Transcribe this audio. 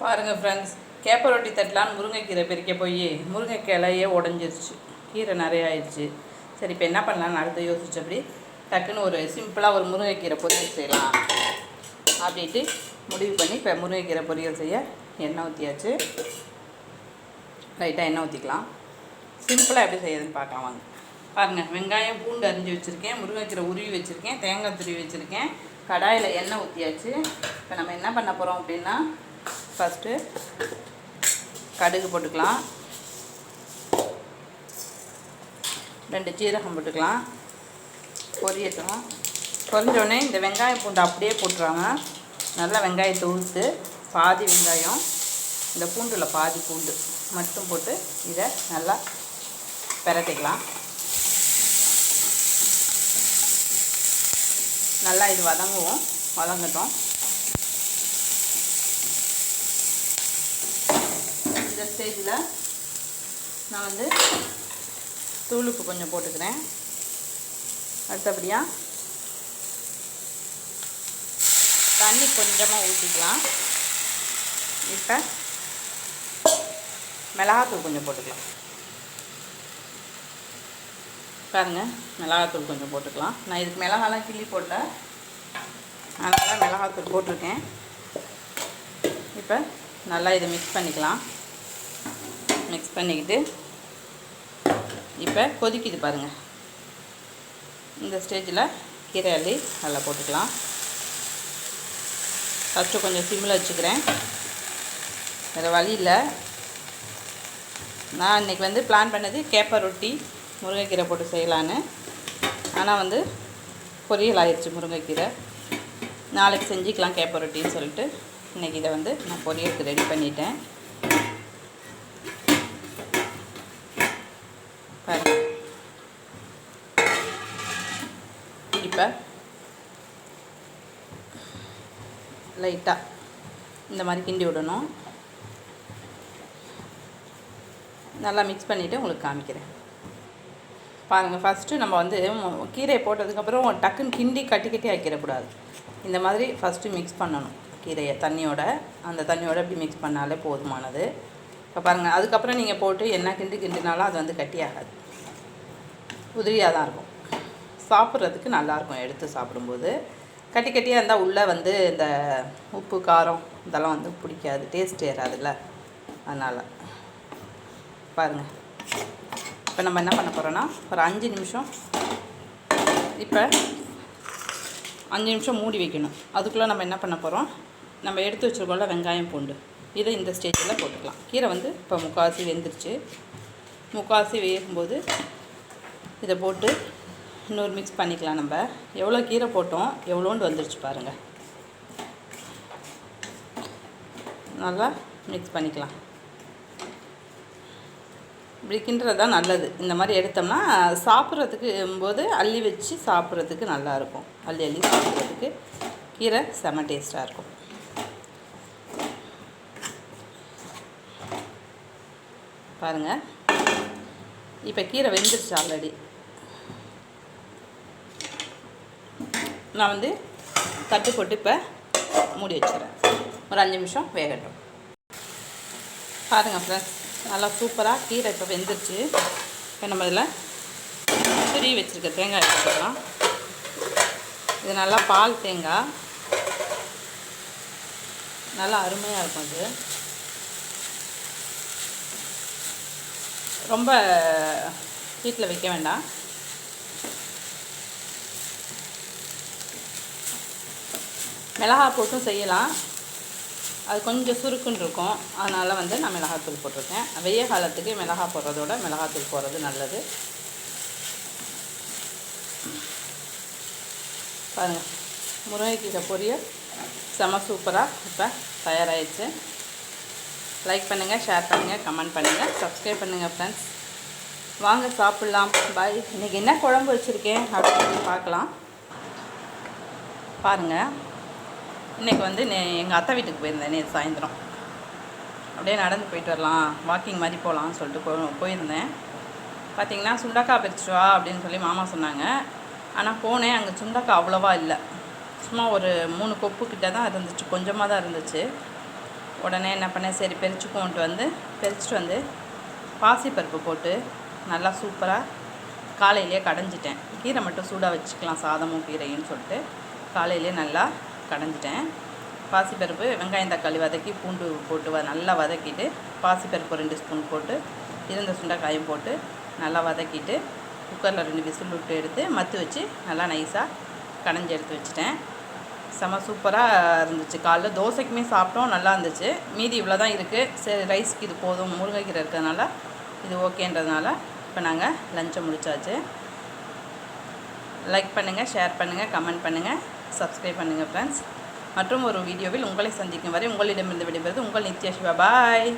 பாருங்கள் ஃப்ரெண்ட்ஸ் கேப்ப ரொட்டி தட்டலான்னு முருங்கைக்கீரை பிரிக்க போய் முருங்கைக்கிளையே உடஞ்சிருச்சு. கீரை நிறைய ஆயிடுச்சு. சரி இப்போ என்ன பண்ணலான்னு அடுத்து யோசிச்சபடி டக்குன்னு ஒரு சிம்பிளாக ஒரு முருங்கைக்கீரை பொரியல் செய்யலாம் அப்படின்ட்டு முடிவு பண்ணி இப்போ முருங்கைக்கீரை பொரியல் செய்ய எண்ணெய் ஊற்றியாச்சு லைட்டாக எண்ணெய் ஊற்றிக்கலாம் சிம்பிளாக எப்படி செய்யறதுன்னு பார்க்கலாம் வாங்க. பாருங்கள் வெங்காயம் பூண்டு அரிஞ்சு வச்சுருக்கேன். முருங்கைக்கீரை உருவி வச்சுருக்கேன். தேங்காய் துருவி வச்சுருக்கேன். கடாயில் எண்ணெய் ஊற்றியாச்சு இப்போ நம்ம என்ன பண்ண போகிறோம் அப்படின்னா ஃபஸ்ட்டு கடுகு போட்டுக்கலாம். ரெண்டு சீரகம் போட்டுக்கலாம். பொரியட்டும். பொரிஞ்சோடனே இந்த வெங்காயம் பூண்டு அப்படியே போட்டுருவாங்க நல்லா வெங்காயத்தை உளுத்து பாதி வெங்காயம் இந்த பூண்டில் பாதி பூண்டு மட்டும் போட்டு இதை நல்லா பிரட்டிக்கலாம். நல்லா இது வதங்குவோம். வதங்கட்டும் இந்த ஸ்டேஜில் நான் வந்து தூளுப்பு கொஞ்சம் போட்டுக்கிறேன். அடுத்தபடியாக தண்ணி கொஞ்சமாக ஊற்றிக்கலாம் இப்போ மிளகாத்தூள் கொஞ்சம் போட்டுக்கலாம். பாருங்கள் மிளகாத்தூள் கொஞ்சம் போட்டுக்கலாம். நான் இதுக்கு மிளகாலாம் கிள்ளி போடல. அதனால் மிளகாத்தூள் போட்டிருக்கேன். இப்போ நல்லா இதை மிக்ஸ் பண்ணிக்கலாம். மிக்ஸ் பண்ணிக்கிட்டு இப்போ கொதிக்குது பாருங்கள் இந்த ஸ்டேஜில் கீரை அள்ளி நல்லா போட்டுக்கலாம். ஃபஸ்ட்டு கொஞ்சம் சிம்மில் வச்சுக்கிறேன். வேறு வழி இல்லை. நான் இன்றைக்கி வந்து பிளான் பண்ணது கேப்பர் ரொட்டி முருங்கைக்கீரை போட்டு செய்யலான்னு. ஆனால் வந்து பொரியல் ஆயிடுச்சு முருங்கைக்கீரை. நாளைக்கு செஞ்சுக்கலாம் கேப்பர் ரொட்டின்னு சொல்லிட்டு. இன்றைக்கி இதை வந்து நான் பொரியலுக்கு ரெடி பண்ணிட்டேன். இப்போ? லைட்டாக இந்த மாதிரி கிண்டி விடணும். நல்லா மிக்ஸ் பண்ணிவிட்டு உங்களுக்கு காமிக்கிறேன். பாருங்கள் ஃபஸ்ட்டு நம்ம வந்து கீரையை போட்டதுக்கப்புறம் டக்குன்னு கிண்டி கட்டி கட்டி ஆக்கிடக்கூடாது இந்த மாதிரி ஃபஸ்ட்டு மிக்ஸ் பண்ணணும். கீரையை தண்ணியோட அந்த தண்ணியோட இப்படி மிக்ஸ் பண்ணாலே போதுமானது. இப்போ பாருங்கள் அதுக்கப்புறம் நீங்கள் போட்டு என்ன கிண்டி கிண்டினாலும் அது வந்து கட்டி ஆகாது. உதிரியாக தான் இருக்கும். சாப்பிட்றதுக்கு நல்லாயிருக்கும் எடுத்து சாப்பிடும்போது. கட்டி கட்டியாக இருந்தால் உள்ளே வந்து இந்த உப்பு காரம் இதெல்லாம் வந்து பிடிக்காது டேஸ்ட் ஏறாதுல்ல. அதனால். பாருங்கள் இப்போ நம்ம என்ன பண்ண போகிறோன்னா ஒரு அஞ்சு நிமிஷம். இப்போ அஞ்சு நிமிஷம் மூடி வைக்கணும். அதுக்குள்ளே நம்ம என்ன பண்ண போகிறோம் நம்ம எடுத்து வச்சுருக்கோம்ல வெங்காயம் பூண்டு. இதை இந்த ஸ்டேஜில் போட்டுக்கலாம். கீரை வந்து இப்போ முக்கால்வாசி வெந்துருச்சு. முக்கால்வாசி வேகும்போது இதை போட்டு இன்னொரு மிக்ஸ் பண்ணிக்கலாம் நம்ம. எவ்வளோ கீரை போட்டோம் எவ்வளோண்டு வந்துருச்சு பாருங்கள் நல்லா மிக்ஸ் பண்ணிக்கலாம். இப்படி கிண்டுறது தான் நல்லது. இந்த மாதிரி எடுத்தோம்னா சாப்பிட்றதுக்கு போது அள்ளி வச்சு சாப்பிட்றதுக்கு நல்லாயிருக்கும். அள்ளி அள்ளி சாப்பிட்றதுக்கு கீரை செம டேஸ்ட்டாக இருக்கும். பாருங்கள் இப்போ கீரை வெந்துருச்சு ஆல்ரெடி நான் வந்து தட்டு போட்டு இப்போ மூடி வச்சுக்கிறேன். ஒரு அஞ்சு நிமிஷம் வேகட்டும். பாருங்கள் ஃப்ரெண்ட்ஸ் நல்லா சூப்பராக கீரை இப்போ வெந்துருச்சு. இப்போ நம்ம இதில் துருவி வச்சுருக்க தேங்காய் எடுத்துக்கலாம் இது நல்லா பால் தேங்காய். நல்லா அருமையாக இருக்கும் இது ரொம்ப ஹீட்டில் வைக்க வேண்டாம். மிளகா போட்டும் செய்யலாம். அது கொஞ்சம் சுருக்குன்னு இருக்கும். அதனால் வந்து நான் மிளகாத்தூள் போட்டிருக்கேன். வெய்ய காலத்துக்கு மிளகா போடுறதோட மிளகாத்தூள் போடுறது நல்லது. பாருங்கள் முருங்கைக்கீரை பொரியல் செம சூப்பராக இப்போ தயாராகிடுச்சு லைக் பண்ணுங்கள் ஷேர் பண்ணுங்கள் கமெண்ட் பண்ணுங்கள் சப்ஸ்கிரைப் பண்ணுங்கள் ஃப்ரெண்ட்ஸ் வாங்க சாப்பிட்லாம். பாய் இன்றைக்கி என்ன குழம்பு வச்சுருக்கேன் அப்படின்னு பார்க்கலாம். பாருங்கள் இன்றைக்கி வந்து நே எங்கள் அத்தை வீட்டுக்கு போயிருந்தேன் நேற்று சாயந்தரம். அப்படியே நடந்து போயிட்டு வரலாம் வாக்கிங் மாதிரி போகலாம்னு சொல்லிட்டு போ போயிருந்தேன். பார்த்தீங்கன்னா சுண்டக்காய் பறிச்சிட்டு வா அப்படின்னு சொல்லி மாமா சொன்னாங்க. ஆனால் போனேன். அங்கே சுண்டக்காய் அவ்வளோவா இல்லை. சும்மா ஒரு மூணு கொப்பு கிட்ட தான் இருந்துச்சு. கொஞ்சமாக தான் இருந்துச்சு. உடனே என்ன பண்ணேன் சரி பெரிச்சுக்கோன்ட்டு வந்து பெரிச்சிட்டு வந்து பாசிப்பருப்பு போட்டு நல்லா சூப்பராக காலையிலேயே கடைஞ்சிட்டேன். கீரை மட்டும் சூடாக வச்சுக்கலாம் சாதமும் கீரையும் சொல்லிட்டு காலையிலே நல்லா கடைஞ்சிட்டேன். பாசிப்பருப்பு வெங்காயம் தக்காளி வதக்கி பூண்டு போட்டு வ நல்லா வதக்கிட்டு பாசிப்பருப்பு ரெண்டு ஸ்பூன் போட்டு இருந்த சுண்டைக்காயும் போட்டு நல்லா வதக்கிட்டு குக்கரில் ரெண்டு விசில் விட்டு எடுத்து மத்து வச்சு நல்லா நைஸாக கடைஞ்சி எடுத்து வச்சுட்டேன். செம சூப்பராக இருந்துச்சு. காலைல தோசைக்குமே சாப்பிட்டோம் நல்லா இருந்துச்சு. மீதி இவ்வளோ தான் இருக்குது சரி ரைஸ்க்கு இது போதும். முருங்கைக்கீரை இருக்கிறதுனால இது ஓகேன்றதுனால இப்போ நாங்கள் லஞ்சை முடிச்சாச்சு. லைக் பண்ணுங்கள் ஷேர் பண்ணுங்கள் கமெண்ட் பண்ணுங்கள் சப்ஸ்கிரைப் பண்ணுங்கள் ஃப்ரெண்ட்ஸ் மற்றும் ஒரு வீடியோவில் உங்களை சந்திக்கும் வரை உங்களிடமிருந்து விடைபெறுவது உங்கள் நித்யா சிவா. பாய்